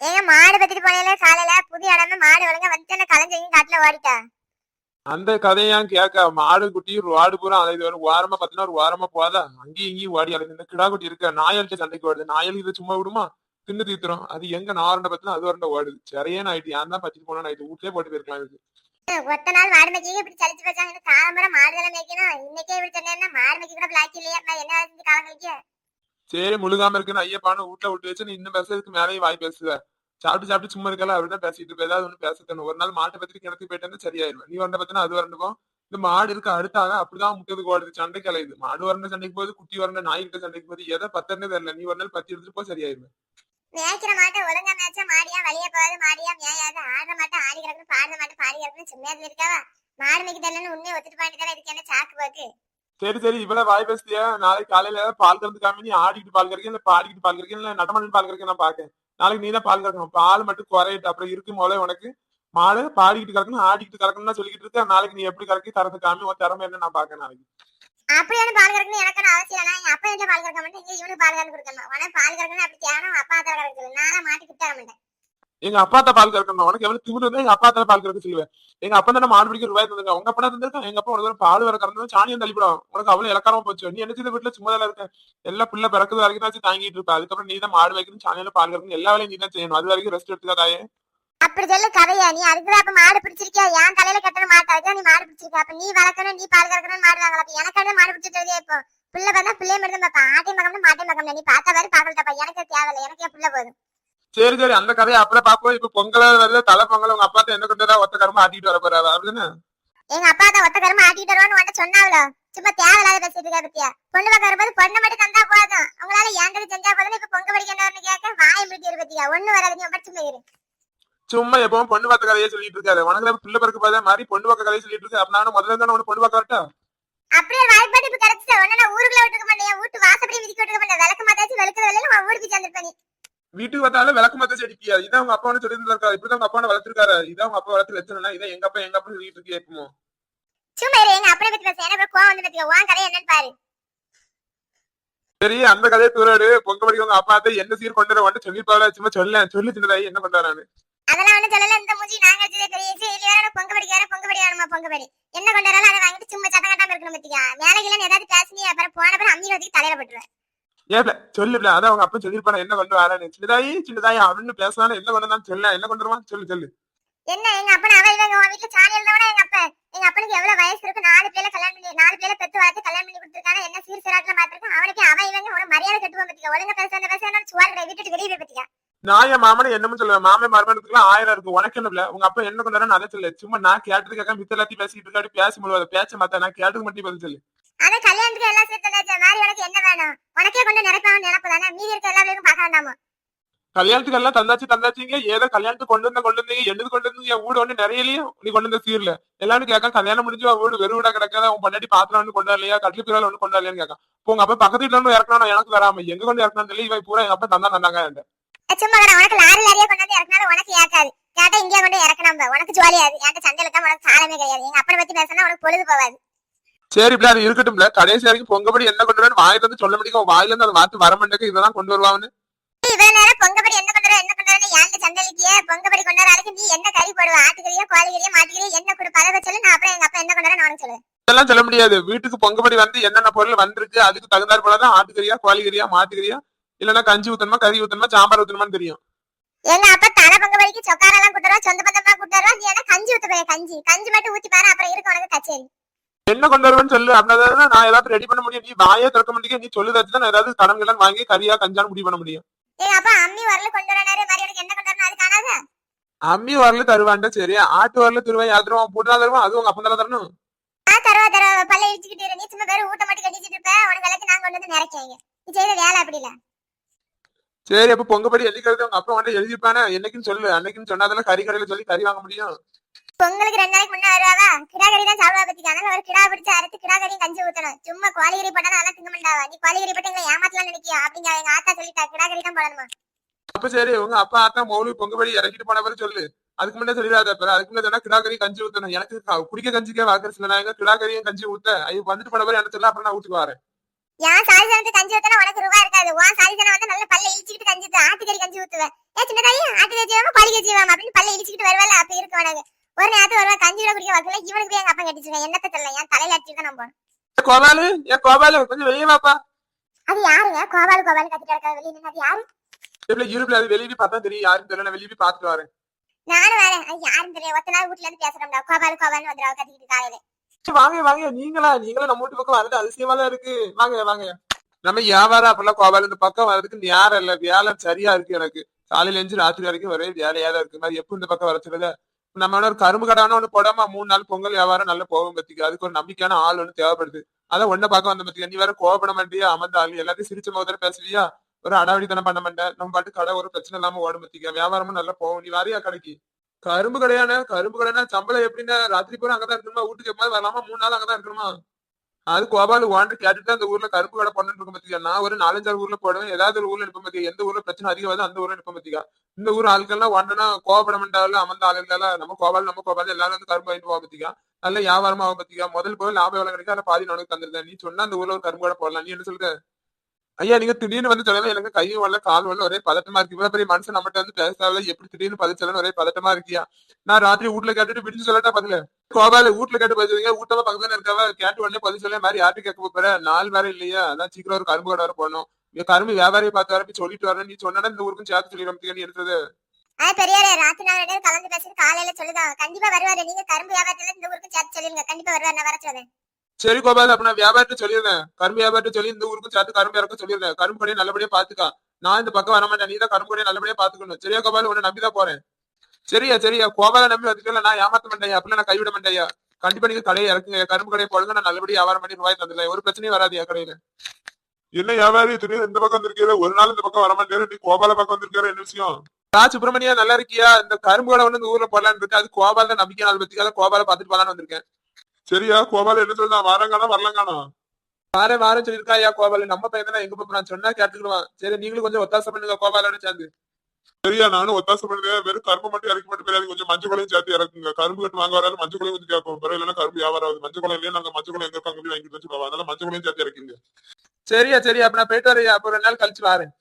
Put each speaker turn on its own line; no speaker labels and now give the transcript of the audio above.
ஏங்க மாடு பத்திட்டு போனேல காலையில புது இடமே மாடு ஒழுங்கா வந்து கலைஞ்சு காட்டுல ஓடிட்டா?
அந்த கதையான் கேட்க? மாடு குட்டி ஒரு வாடு பூரா அது ஒரு வாரமா பாத்தீங்கன்னா ஒரு வாரமா போதா அங்கேயும் இங்கேயும் ஓடி அலைஞ்சு இந்த கிடா குட்டி இருக்க நாயல்கிட்ட சண்டைக்கு ஓடுது நாயல் இதை சும்மா விடுமா? தின்னு தீத்துரும். அது எங்க நாரண்ட பத்தினா அது வரண்ட ஓடுது. சரியான ஆயிட்டு ஏன் தான் பச்சிட்டு போனா ஆயிட்டு வீட்லயே போட்டு போயிருக்கலாம் இதுக்கு
ஒத்த நாள் மாடு மேய்க்க இப்படி சலிச்சு வச்சாங்க காலம்பரம் மாடுகளை மேய்க்கணும். இன்னைக்கே இப்படி சொன்னேன்னா மாடு மேய்க்க கூட பிளாக்கி இல்லையா? என்ன காலம் கழிக்க?
சரி முழுகாம இருக்குன்னு ஐயப்பான வீட்டுல விட்டு வச்சு நீ இன்னும் பேசுறதுக்கு மேலேயும் வாய் பேசுவ சாப்பிட்டு சாப்பிட்டு சும்மா இருக்கல அப்படிதான் பேசிட்டு இருப்ப. ஏதாவது ஒண்ணு பேசத்தணும் ஒரு நாள் மாட்டை பத்தி கிணத்துக்கு போயிட்டு சரியாயிருவேன் நீ வந்த பத்தினா அது வரண்டுக்கும் இந்த மாடு இருக்க அடுத்தாக அப்படிதான் முட்டதுக்கு ஓடுது. சண்டை கலையுது மாடு வரண்ட சண்டைக்கு போகுது குட்டி வரண்ட நாய்கிட்ட சண்டைக்கு போகுது. எதை பத்தன்னு தெரியல. நீ ஒரு நாள் பத்தி எடுத்துட்டு போ சரியாயிருவேன்
மேய்க்கிற மாட்டை ஒழுங்கா மேய்ச்சா மாடியா? வழிய போகாது மாடியா? மேயாது? ஆடுற மாட்டை ஆடி கிடக்குன்னு பாடுற மாட்டை பாடி கிடக்குன்னு சும்மா இருக்காவா? மாடு மேய்க்கு தெரியலன்னு உண்மையை ஒத்துட்டு பாட்டு தானே இதுக்கு என்ன சாக்கு போக்கு?
சரி சரி இவ்வளவு வாய் பேசுறியா? நாளைக்கு காலையில பால் கறந்து காமி நீ ஆடிக்கிட்டு பால் கறக்க இல்ல பாடிக்கிட்டு பால் கறக்க இல்ல நடமாடி பால் கறக்க நான் பாக்கேன். நாளைக்கு நீ தான் பால் கறக்கணும். பால் மட்டும் குறையிட்டு அப்புறம் இருக்கும் போல உனக்கு. மாடு பாடிக்கிட்டு கறக்கணும் ஆடிக்கிட்டு கறக்கணும்னு சொல்லிக்கிட்டு இருக்க நாளைக்கு நீ எப்படி கறக்கி தரது காமி உன் திறமை என்ன நான் பாக்கேன் நாளைக்கு.
அப்படி வந்து பால் கறக்கணும் எனக்கு அவசியம் இல்லை. எங்க அப்பா வீட்டுல பால் கறக்க மாட்டேன். இங்க இவனுக்கு பால் கறந்து கொடுக்கணும். உனக்கு பால் கறக்கணும் அப்படி தேவனும் அப்பா தர கறக்குது நானும் மாட்டி தர மாட்டேன்.
எங்க அப்பா தான் பால் கறக்கணும் உனக்கு எவ்வளவு திமிரு இருந்தா எங்க அப்பா தான் பால் கறக்க சொல்லுவேன். எங்க அப்பா தான் மாடு பிடிக்க ரூபாய் தந்திருக்கா உங்க அப்பா தந்திருக்கா எங்க அப்பா உனக்கு பால் வர கறந்து சாணியம் தள்ளிவிடும் உனக்கு அவ்வளவு இலக்காரமா போச்சு. நீ என்ன செய்த வீட்டுல? சும்மா தான் இருக்க. எல்லா பிள்ளை பிறக்குது வரைக்கும் தான் தாங்கிட்டு இருப்ப. அதுக்கப்புறம் நீ தான் மாடு வைக்கணும் சாணியில பால் கறக்கணும். எல்லா வேலையும் நீ தான் செய்யணும். அது வரைக்கும் ரெஸ்ட் எடுத்துக்காதாயே
அப்படி சொல்லு கதையா. நீ அதுக்குதான் அப்ப மாடு பிடிச்சிருக்கியா? என் தலையில கட்டணும் மாட்டாது நீ மாடு பிடிச்சிருக்க. அப்ப நீ வளர்க்கணும் நீ பால் கறக்கணும் மாடு வாங்கலாம் அப்ப எனக்கு மாடு பிடிச்சிட்டு இப்போ? பிள்ளை பார்த்தா பிள்ளைய மட்டும் பார்ப்பா ஆட்டை பார்க்கணும் மாட்டையும் பார்க்கணும் நீ பார்த்தா மாதிரி பார்க்கலப்பா எனக்கு தேவையில்லை. எனக்கு என் பிள்ளை போதும்.
சரி சரி அந்த கதையை அப்புறம் பாப்போம் இப்ப பொங்கல் வருது தலை பொங்கல் உங்க அப்பா என்ன கொண்டு ஒத்த கரமா ஆட்டிட்டு வர போறாரு? அப்படின்னு
எங்க அப்பா தான் ஒத்த கருமா ஆட்டிட்டு வருவான்னு உன்ட்ட சொன்னாவளோ? சும்மா தேவையில்லாத பேசிட்டு இருக்கா பத்தியா? பொண்ணு பார்க்க வரும்போது பொண்ணை மட்டும் தந்தா போதும். உங்களால ஏண்டது செஞ்சா போதும் இப்ப பொங்க படிக்கணும்னு கேட்க வாயை முடிச்சு பத்தியா? ஒண்ணு வராது நீ மட்டும் சும்மா இரு.
சும்மா எப்பவும் பொண்ணு பார்த்த கதையை சொல்லிட்டு இருக்காரு உனக்கு பிள்ளை பிறகு பார்த்தா மாதிரி பொண்ணு பார்க்க கதையை சொல்லிட்டு இருக்கு. அப்படின்னா முதல்ல இருந்தா உனக்கு பொண்ணு பார்க்க வரட்டா?
அப்படியே வாய்ப்பாட்டு இப்ப கிடைச்சிட்ட நான் ஊருக்குள்ள விட்டுக்க மாட்டேன். வீட்டு வாசப்படி விதிக்க விட்டுக்க மாட்டேன். விளக்கு மாத்தாச்சு வெளுக்கிற வேலையில ஊருக்கு சேர்ந்துருப்ப நீ.
வீட்டுக்கு வந்தாலும் விளக்கு மத்த செடிப்பியா இதான் உங்க அப்பா சொல்லி இருந்திருக்காரு இப்படிதான் உங்க அப்பா வளர்த்திருக்காரு. இதான் உங்க அப்பா வளர்த்து லட்சணம் இதான் எங்க அப்பா எங்க அப்பா சொல்லிட்டு இருக்கே எப்பமோ
சும்மா எங்க அப்பனை பத்தி பேச. எனக்கு கோவம் வந்து பத்தியா? உன் கதை என்னன்னு பாரு.
சரி அந்த கதையை தூராடு. பொங்க படிக்க உங்க அப்பா அத்தை என்ன சீர் கொண்டு வந்து சொல்லிருப்பாரு சும்மா சொல்ல சொல்லி சின்னதாயி என்ன பண்றாரு
அதெல்லாம் ஒண்ணு சொல்லல. இந்த மூஞ்சி நாங்க வச்சதே பெரிய இல்ல வேற பொங்க படி வேற பொங்க படி வேணுமா பொங்க படி? என்ன கொண்டு வராலும் அதை வாங்கிட்டு சும்மா சத்தம் கட்டாம இருக்கணும் பத்தியா? வேலைக்கு ஏதாவது பேசினி அப்புறம் போன அப்புறம் அம்மி வச்சுக்கு தலையில போட்டுருவேன்.
ஏப்ல சொல்லுல அதான் அவங்க அப்பா சொல்லிருப்பாரு என்ன கொண்டு வரான்னு. சின்னதாயி சின்னதாயி அப்படின்னு பேசலாம் என்ன கொண்டு சொல்ல என்ன கொண்டு வருவான் சொல்லு சொல்லு.
என்ன எங்க அப்பன் அவ இவங்க உன் வீட்டுல சாணி இருந்தவனா எங்க அப்பன் எங்க அப்பனுக்கு எவ்வளவு வயசு இருக்கு? நாலு பிள்ளை கல்யாணம் பண்ணி நாலு பிள்ளை பெத்து வளர்த்து கல்யாணம் பண்ணி கொடுத்துருக்காங்க. என்ன சீர் சிராட்டுல பாத்துருக்கேன் அவனுக்கு அவன் இவங்க ஒரு மரியாதை கட்டுவான் பத்தியா? ஒழுங்கா பேச அந்த பேச என்ன சுவார் வீட்டுக்கு வெளியே போய் பத்தியா?
நான் என் மாமனை என்னமோ சொல்லுவேன். மாமே மருமனுக்குலாம் ஆயிரம் இருக்கு. உனக்கு என்ன உங்க அப்பா என்ன கொண்டு வரான்னு அதை சொல்லு சும்மா நான் கேட்டது கேட்க மித்த எல்லாத்தையும் பேசிட்டு இருக்காடி பேச முடியாது பேச்ச மாத்த நான் கேட்டது மட்டும் பதில் சொல்லு.
அதான் கல்யாணத்துக்கு எல்லாம் சேர்த்து மாதிரி உனக்கு என்ன வேணும்? உனக்கே கொண்டு நினைப்பாங்க நினைப்பு தானே மீதி இருக்க எல்லா வேலையும் பார்க்க வேண்டாமா
கல்யாணத்துக்கு எல்லாம் தந்தாச்சு தந்தாச்சுங்க ஏதோ கல்யாணத்துக்கு கொண்டு வந்த கொண்டு வந்தீங்க என்னது கொண்டு வந்தீங்க? வீடு ஒண்ணு நிறையலையும் நீ கொண்டு வந்த சீர்ல. எல்லாரும் கேட்க கல்யாணம் முடிஞ்சு வீடு வெறும் வீடா கிடக்காத? உன் பொண்டாட்டி பாத்திரம் ஒண்ணு கொண்டு வரலையா? கட்லி பிறகு ஒண்ணு கொண்டு வரலையான்னு இப்போ உங்க அப்பா பக்கத்து வீட்டுல இருந்து இறக்கணும் எனக்கு வராம. எங்க கொண்டு இறக்கணும் சொல்லி இவன் பூரா எங்க அப்பா தந்தா தந்தாங்க.
சும்மா உனக்கு லாரி லாரியா கொண்டு வந்து இறக்குனாலும் உனக்கு ஏக்காது. கேட்டா இங்கே கொண்டு இறக்கணும் உனக்கு ஜோலியாது என்கிட்ட சண்டையில தான் உனக்கு சாலமே கிடையாது. எங்க அப்பனை பத்தி பேசினா உனக்கு பொழுது போவாது
சரி இப்படி அது இருக்கட்டும்ல. கடைசி வரைக்கும் பொங்கப்படி என்ன கொண்டு வரணும் வாயில இருந்து சொல்ல முடியும்? வாயில இருந்து அந்த வார்த்தை வர மாட்டேங்க இதெல்லாம் கொண்டு வருவான்னு.
இவ்வளவு நேரம் பொங்கப்படி என்ன பண்ற என்ன பண்றேன்னு ஏன்ட்ட சண்டையிலேயே பொங்கப்படி கொண்டு வர நீ என்ன கறி போடுவ? ஆட்டுக்கறியா கோழிக்கறியா மாட்டுக்கறியா என்ன கொடு பதவ சொல்லு. நான் அப்புறம் எங்க அப்பா என்ன கொண்டு உனக்கு சொல்லுவேன்
இதெல்லாம் சொல்ல முடியாது. வீட்டுக்கு பொங்கப்படி வந்து என்னென்ன பொருள் வந்திருக்கு அதுக்கு தகுந்தாற் போலதான் ஆட்டுக்கறியா கோழிக்கறியா மாட்டுக்கறியா இல்லன்னா கஞ்சி ஊத்தணுமா கறி ஊத்தணுமா சாம்பார் ஊத்தணுமான்னு தெரியும்.
எங்க அப்பா தலை பொங்கப்படிக்கு சொக்காரெல்லாம் கூட்டுறோம் சொந்த பந்தமா கூட்டுறோம் நீ என்ன கஞ்சி ஊத்த கஞ்சி? கஞ்சி மட்டும் ஊத்தி பாரு அப்புறம் இருக்கு உனக்கு கச்சேரி.
என்ன கொண்டு வருவேன்னு சொல்லு. அப்படின்னா நான் ஏதாவது ரெடி பண்ண முடியும். நீ வாயே திறக்க மாட்டேங்க நீ சொல்லுதாச்சு தான் நான் ஏதாவது கடன் கடன் வாங்கி கறியா கஞ்சான்னு முடிவு பண்ண முடியும்.
அம்மி வரல
தருவான்டா சரி. ஆட்டு வரல தருவான் யாரு தருவான் போட்டுனா தருவான் அது உங்க அப்பா தரணும்?
ஆ தரவா தரவா. பல்ல இடிச்சுக்கிட்டு. நீ சும்மா பேரு ஊட்ட மட்டும் கட்டிச்சிட்டு இருப்ப. உனக்கு கொண்டு வந்து நிறைக்கேங்க. நீ வேலை அப்படி இல்ல.
சரி அப்ப பொங்கப்படி எழுதிக்கிறது உங்க அப்பா வந்து எழுதிப்பானே என்னைக்குன்னு சொல்லு. அன்னைக்குன்னு சொன்னாதானே கறி கடையில சொல்லி கறி வாங்க முடியும்.
பொங்கலுக்கு ரெண்டு நாளைக்கு முன்ன வருவாவா? கிடா கறி தான் சாப்பிடுவா பத்திக்கு. அதனால ஒரு கிடா பிடிச்சு அறுத்து கிடா கறியும் கஞ்சி ஊத்தணும். சும்மா கோழிகறி போட்டா நல்லா திங்க மாட்டாவா? நீ கோழிகறி போட்டு எங்களை ஏமாத்தலாம் நினைக்கியா? அப்படிங்க எங்க ஆத்தா சொல்லிட்டா. கிடா கறி தான் போடணுமா?
அப்ப சரி உங்க அப்பா ஆத்தா மௌலி பொங்கப்படி இறக்கிட்டு போன பிறகு சொல்லு. அதுக்கு முன்னாடி சொல்லிடாத அதுக்கு முன்னாடி சொன்னா கிடா கறி கஞ்சி ஊத்தணும். எனக்கு குடிக்க கஞ்சிக்கே வாக்குற சில நாயங்க கிடா கறியும் கஞ்சி ஊத்த? ஐயோ வந்துட்டு போன பிறகு என்ன சொல்ல அப்புறம் நான் வீட்டுக்கு வரேன்.
ஏன் சாலிசனத்து கஞ்சி ஊத்தனா உனக்கு ரூபா இருக்காது. உன் சாலிசனம் வந்து நல்ல பல்ல இழிச்சுக்கிட்டு கஞ்சி ஊத்து ஆட்டுக்கறி கஞ்சி ஊத்துவேன் ஏ சின்ன தாயி ஆட்டுக்கறி தேய்ச்சாம பழிக்க செய்வாம அப்படின்னு பல்ல இடிச்சுக்கிட்டு வருவாள் அப்ப இருக்க உனக்கு. ஒரு நேரத்துக்கு வருவா கஞ்சி கூட குடிக்க வரல இவனுக்கு போய் எங்க அப்பா கட்டிச்சிருக்கேன் என்னத்த தெரியல. என் தலையில அடிச்சுட்டு தான் போறேன்.
ஏ கோபாலு? ஏ கோபாலு கொஞ்சம் வெளியே வாப்பா.
அது யாருங்க? கோபால் கோபால் கத்திட்டு இருக்க வெளியே நின்னு. அது யாரு?
எப்படி இருப்புல அது வெளியே போய் பார்த்தா தெரியும். யாரும் தெரியல. நான் வெளியே போய் பார்த்துட்டு வரேன்.
நானும் வரேன். அது யாருன்னு தெரியும் ஒத்த நாள் வீட்டுல இருந்து பேசுறோம்டா. கோபால் கோபால்னு வந்துடுவா கத்திக்கிட்டு காலையில.
வாங்க வாங்க. நீங்களா? நீங்களும் நம்ம வீட்டு பக்கம் வரது அதிசயமா தான் இருக்கு. வாங்க வாங்க. நம்ம வியாபாரம் அப்பெல்லாம் கோபால் இந்த பக்கம் வர்றதுக்கு நேரம் இல்ல. வேலை சரியா இருக்கு எனக்கு. காலையில இருந்து ராத்திரி வரைக்கும் ஒரே வேலையா தான் இருக்கு. மாதிரி எப்போ இந்த பக்கம் வர சொல்லுத? நம்ம ஒரு கரும்பு கடான ஒண்ணு போடாம மூணு நாள் பொங்கல் வியாபாரம் நல்லா போகும் பத்திக்கு அதுக்கு ஒரு நம்பிக்கையான ஆள் ஒண்ணு தேவைப்படுது. அதான் ஒன்ன பார்க்க வந்த பத்தியா நீ வேற கோவப்பட மாட்டியா? அமர்ந்த ஆள் எல்லாத்தையும் சிரிச்ச மாதிரி பேசுவியா? ஒரு அடாவடித்தனம் பண்ண மாட்டேன். நம்ம பாட்டு கடை ஒரு பிரச்சனை இல்லாம ஓடும் பத்திக்க வியாபாரமும் நல்லா போகும். நீ வாரியா கடைக்கு. கரும்பு கடையான? கரும்பு கடைனா சம்பளம் எப்படின்னா? ராத்திரி பூரா அங்கதான் இருக்கணுமா? வீட்டுக்கு எப்போ வரலாமா? மூணு நாள் அங்கதான் இருக்கணுமா? அது கோபால் வாண்டு கேட்டுட்டு அந்த ஊர்ல கருப்பு கடை போடணும்னு இருக்க பத்தியா? நான் ஒரு நாலஞ்சாறு ஊர்ல போடுவேன். ஏதாவது ஒரு ஊர்ல நிற்ப பாத்தியா? எந்த ஊர்ல பிரச்சனை அதிகம் வருதோ அந்த ஊர்ல நிற்ப பாத்தியா? இந்த ஊர் ஆட்கள்லாம் ஒன்றனா கோபப்பட மாட்டாவில் அமர்ந்த ஆளுங்களா நம்ம கோபால் நம்ம கோபால் எல்லாரும் வந்து கரும்பு வாங்கிட்டு போக பத்தியா? நல்ல வியாபாரமா ஆகும் பாத்தியா? முதல் போய் லாபம் எவ்வளவு கிடைக்கும் அதை பாதி நானுக்கு தந்துருந்தேன் நீ சொன்னா அந்த ஊர்ல ஒரு கரும்பு கடை போடலாம். நீ என்ன சொல்ற? ஐயா நீங்க திடீர்னு வந்து சொல்லவே எனக்கு கை வரல கால் வரல ஒரே பதட்டமா இருக்கு. இவ்வளவு பெரிய மனுஷன் நம்மகிட்ட வந்து பேசாத எப்படி திடீர்னு பதிச்சலன்னு ஒரே பதட்டமா இருக்கியா? நான் ராத்திரி வீட்டுல கேட்டுட்டு விடிஞ்சு சொல்லட்டா பதில? கோபால வீட்டுல கேட்டு பதிச்சுங்க வீட்டமா பக்கத்துல இருக்கவ கேட்டு உடனே பதில் சொல்ல மாதிரி யார்ட்டு கேட்க போற? நாள் வேற இல்லையா? அதான் சீக்கிரம் ஒரு கரும்பு கடை வர போனோம் இங்க கரும்பு வியாபாரியை பார்த்து வரப்பி சொல்லிட்டு வரேன். நீ சொன்னா இந்த ஊருக்கும் சேர்த்து சொல்லி நீ எடுத்தது.
அது பெரியாரே ராத்திரி நாள் கலந்து பேசுறது காலையில சொல்லுதான் கண்டிப்பா வருவாரு. நீங்க கரும்பு வியாபாரத்துல இந்த ஊருக்கு சேர்த்து சொல்லிருங்க கண்டிப்பா வருவாரு. நான் வர சொல்றேன்.
சரி கோபால் அப்ப நான் வியாபாரத்தை சொல்லிடுறேன். கரும்பு வியாபாரத்தை சொல்லி இந்த ஊருக்கும் சேர்த்து கரும்பு இறக்க சொல்லிடுறேன். கரும்பு கடையை நல்லபடியா பாத்துக்கா. நான் இந்த பக்கம் வர மாட்டேன் நீ தான் கரும்பு கடையை நல்லபடியா பாத்துக்கணும். சரியா கோபால் உன்னை நம்பி தான் போறேன். சரியா சரியா. கோபால நம்பி வந்துட்டு நான் ஏமாத்த மாட்டேன். அப்பெல்லாம் நான் கைவிட மாட்டேயா கண்டிப்பா நீங்க கடையை இறக்குங்க. கரும்பு கடையை போடுங்க. நான் நல்லபடியா வியாபாரம் பண்ணி ரூபாய் தந்துடலாம் ஒரு பிரச்சனையும் வராது என் கடையில. என்ன வியாபாரி? திடீர்னு இந்த பக்கம் வந்திருக்கிற ஒரு நாள் இந்த பக்கம் வர மாட்டேன் நீ கோபால பக்கம் வந்திருக்கிற என்ன விஷயம்? ரா சுப்பிரமணியா நல்லா இருக்கியா? இந்த கரும்பு கடை வந்து இந்த ஊர்ல போடலான்னு இருக்கு. அது கோபால நம்பிக்கை நாள் பத்தி. கோபால பாத்துட்டு போலான்னு வந்திருக்கேன். சரியா? கோபால என்ன சொல்லுதான் வாரங்கானா வரலங்கானா வாரேன் வாரம் சொல்லிருக்கா ஐயா கோபால? நம்ம பையன் தானே எங்க போறான்? சொன்னா கேட்டுக்கிடுவான். சரி நீங்களும் கொஞ்சம் ஒத்தாசை பண்ணுங்க கோபாலோட சேர்ந்து. சரியா நானும் ஒத்தாசை பண்ணுறேன் வெறும் கரும்பு மட்டும் இறக்கி மட்டும் போயிடாது கொஞ்சம் மஞ்சள் குலையும் சேர்த்து இறக்குங்க. கரும்பு கட்டு வாங்க வராது மஞ்சள் குலையும் கொஞ்சம் கேட்கும் பிறகு இல்லைன்னா கரும்பு வியாபாரம் ஆகுது. மஞ்சள் குலையிலேயே நாங்க மஞ்சள் குலை எங்க இருக்காங்க? வாங்கிட்டு சொல்லுவோம் அதனால மஞ்சள் குலையும் சேர்த்து இறக்குங்க. சரியா சரி அப்ப நான் போயிட்டு வரேன். அப்ப ரெண்டு நாள் கழிச்சு வரேன்.